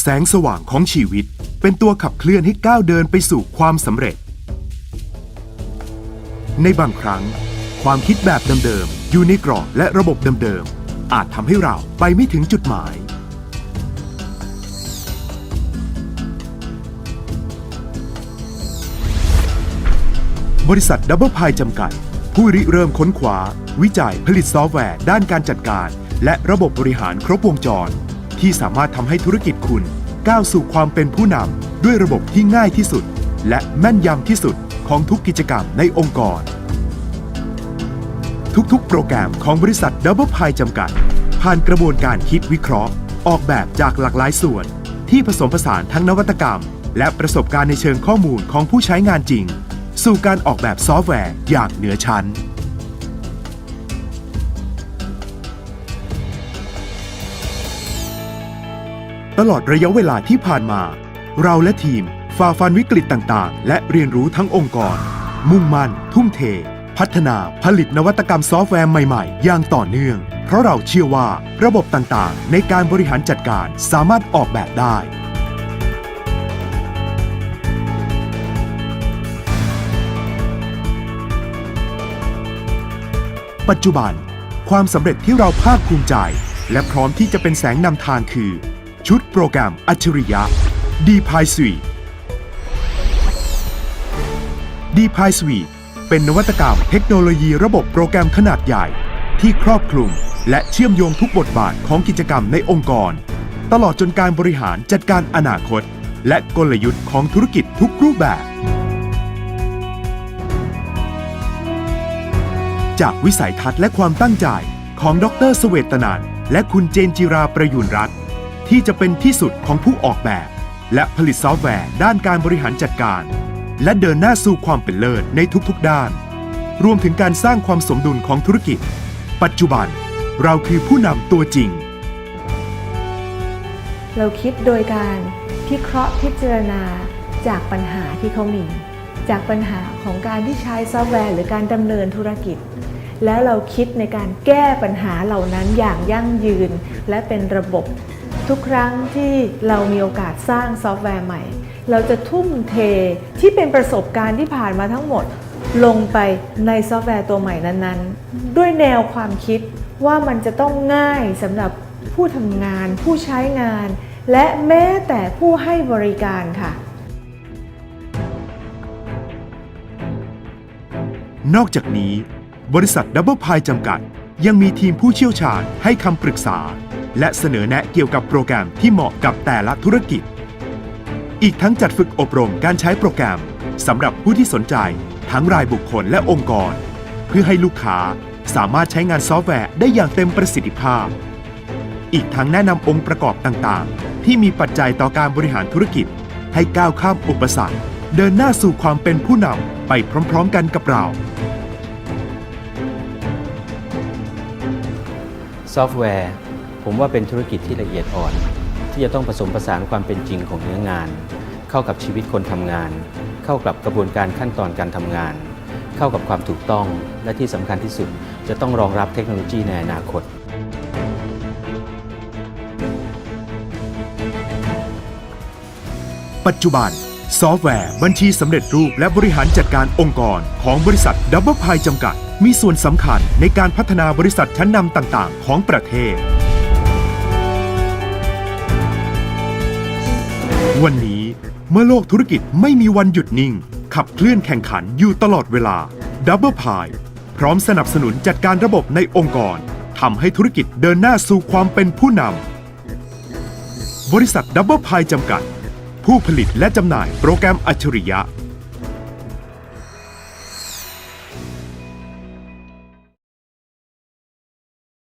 แสงสว่างของชีวิต เป็นตัวขับเคลื่อนให้ก้าวเดินไปสู่ความสำเร็จ ในบางครั้ง ความคิดแบบเดิมๆอยู่ในกรอบและระบบเดิมๆอาจทำให้เราไปไม่ถึงจุดหมาย บริษัทดับเบิลพายจำกัด ผู้ริเริ่มค้นคว้า วิจัยผลิตซอฟต์แวร์ ด้านการจัดการ และระบบบริหารครบวงจร ที่สามารถทำให้ธุรกิจคุณก้าวสู่ความเป็นผู้นำด้วยระบบที่ง่ายที่สุด และแม่นยำที่สุดของทุกกิจกรรมในองค์กร ทุกๆ โปรแกรมของบริษัท Double Pie จำกัด ผ่านกระบวนการคิดวิเคราะห์ ออกแบบจากหลากหลายส่วน ที่ผสมผสานทั้งนวัตกรรม และประสบการณ์ในเชิงข้อมูลของผู้ใช้งานจริง สู่การออกแบบซอฟต์แวร์อย่างเหนือชั้น ตลอดระยะเวลาที่ผ่านมา เราและทีมฝ่าฟันวิกฤตต่างๆ และเรียนรู้ทั้งองค์กร มุ่งมั่น ทุ่มเท พัฒนาผลิตนวัตกรรมซอฟต์แวร์ใหม่ๆ อย่างต่อเนื่อง เพราะเราเชื่อว่าระบบต่างๆ ในการบริหารจัดการสามารถออกแบบได้ ปัจจุบัน ความสำเร็จที่เราภาคภูมิใจ และพร้อมที่จะเป็นแสงนำทางคือ ชุดโปรแกรมอัจฉริยะ d p i Suite d p i Suite เป็นนวัตกรรมเทคโนโลยีระบบโปรแกรมขนาดใหญ่ ที่ครอบคลุม และเชื่อมโยงทุกบทบาทของกิจกรรมในองค์กร ตลอดจนการบริหารจัดการอนาคต และกลยุทธ์ของธุรกิจทุกรูปแบบ จากวิสัยทัศน์และความตั้งใจของดรสเวตนันและคุณเจนจิราประยุนรัตน์ ที่จะเป็นที่สุดของผู้ออกแบบ และผลิตซอฟต์แวร์ด้านการบริหารจัดการ และเดินหน้าสู่ความเป็นเลิศในทุกๆ ด้าน รวมถึงการสร้างความสมดุลของธุรกิจ ปัจจุบันเราคือผู้นำตัวจริง เราคิดโดยการพิเคราะห์พิจารณาจากปัญหาที่เขามี จากปัญหาของการที่ใช้ซอฟต์แวร์หรือการดำเนินธุรกิจ แล้วเราคิดในการแก้ปัญหาเหล่านั้นอย่างยั่งยืน และเป็นระบบ ทุกครั้งที่เรามีโอกาสสร้างซอฟต์แวร์ใหม่ เราจะทุ่มเทที่เป็นประสบการณ์ที่ผ่านมาทั้งหมด ลงไปในซอฟต์แวร์ตัวใหม่นั้นๆ ด้วยแนวความคิดว่ามันจะต้องง่ายสำหรับผู้ทำงาน ผู้ใช้งาน และแม้แต่ผู้ให้บริการค่ะ นอกจากนี้ บริษัทดับเบิลพายจำกัด ยังมีทีมผู้เชี่ยวชาญให้คำปรึกษา และเสนอแนะเกี่ยวกับโปรแกรมที่เหมาะกับแต่ละธุรกิจ อีกทั้งจัดฝึกอบรมการใช้โปรแกรมสำหรับผู้ที่สนใจทั้งรายบุคคลและองค์กร เพื่อให้ลูกค้าสามารถใช้งานซอฟต์แวร์ได้อย่างเต็มประสิทธิภาพ อีกทั้งแนะนำองค์ประกอบต่างๆ ที่มีปัจจัยต่อการบริหารธุรกิจ ให้ก้าวข้ามอุปสรรค เดินหน้าสู่ความเป็นผู้นำไปพร้อมๆกันกับเรา ซอฟต์แวร์ ผมว่าเป็นธุรกิจที่ละเอียดอ่อน ที่จะต้องผสมผสานความเป็นจริงของเนื้องาน เข้ากับชีวิตคนทำงาน เข้ากับกระบวนการขั้นตอนการทำงาน เข้ากับความถูกต้องและที่สำคัญที่สุด จะต้องรองรับเทคโนโลยีในอนาคตปัจจุบัน ซอฟต์แวร์ บัญชีสำเร็จรูปและบริหารจัดการองค์กร ของบริษัทดับเบิลพายจำกัด มีส่วนสำคัญในการพัฒนาบริษัทชั้นนำต่าง ๆ ของประเทศ วันนี้เมื่อโลกธุรกิจไม่มีวันหยุดนิ่ง ขับเคลื่อนแข่งขันอยู่ตลอดเวลาดับเบิลพายพร้อมสนับสนุนจัดการระบบในองค์กรทำให้ธุรกิจเดินหน้าสู่ความเป็นผู้นำบริษัทดับเบิลพายจำกัด ผู้ผลิตและจำหน่ายโปรแกรมอัจฉริยะ